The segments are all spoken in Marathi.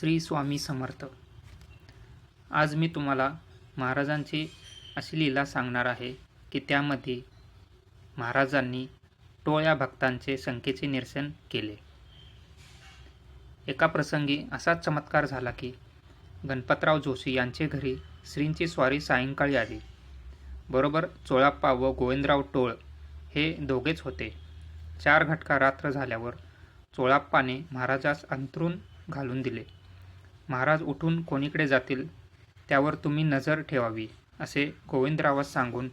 श्री स्वामी समर्थ. आज मी तुम्हाला महाराजांची अशी लीला सांगणार आहे की त्यामध्ये महाराजांनी टोळ्या भक्तांचे संख्येचे निरसन केले. एका प्रसंगी असाच चमत्कार झाला की गणपतराव जोशी यांचे घरी श्रींची स्वारी सायंकाळी आली. बरोबर चोळाप्पा व गोविंदराव टोळ हे दोघेच होते. चार घटका रात्र झाल्यावर चोळाप्पाने महाराजास अंथरून घालून दिले. महाराज उठून कोणीकडे जातील त्यावर तुम्ही नजर ठेवावी असे गोविंदरावास सांगून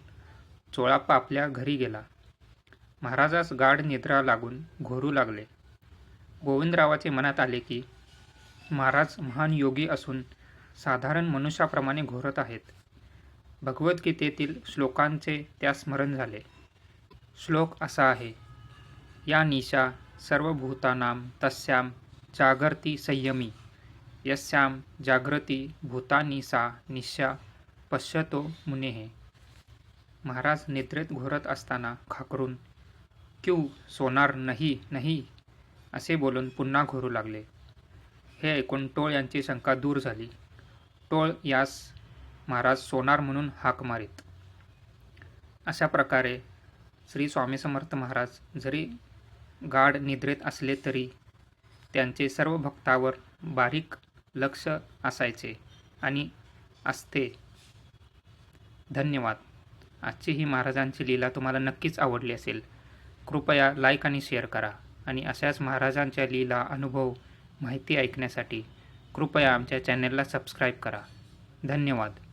चोळाप्पा आपल्या घरी गेला. महाराजास गाढ निद्रा लागून घोरू लागले. गोविंदरावाचे मनात आले की महाराज महान योगी असून साधारण मनुष्याप्रमाणे घोरत आहेत. भगवद्गीतेतील श्लोकांचे त्या स्मरण झाले. श्लोक असा आहे या निशा सर्वभूतानाम तस्याम जागर्ती संयमी। यस्यां जागृती भूतानी सा निशा पश्यतो मुनेः। महाराज निद्रेत घोरत असताना खाकरून क्यू सोनार नाही नाही असे बोलून पुन्हा घोरू लागले. हे ऐकून टोळ यांची शंका दूर झाली. टोळ यास महाराज सोनार म्हणून हाक मारीत. अशा प्रकारे श्री स्वामी समर्थ महाराज जरी गाढ निद्रेत असले तरी त्यांचे सर्व भक्तावर बारीक लक्ष असायचे आणि असते. धन्यवाद. आजची ही महाराजांची लीला तुम्हाला नक्कीच आवडली असेल. कृपया लाईक आणि शेअर करा आणि अशाच महाराजांच्या लीला अनुभव माहिती ऐकण्यासाठी कृपया आमच्या चॅनलला सबस्क्राईब करा. धन्यवाद.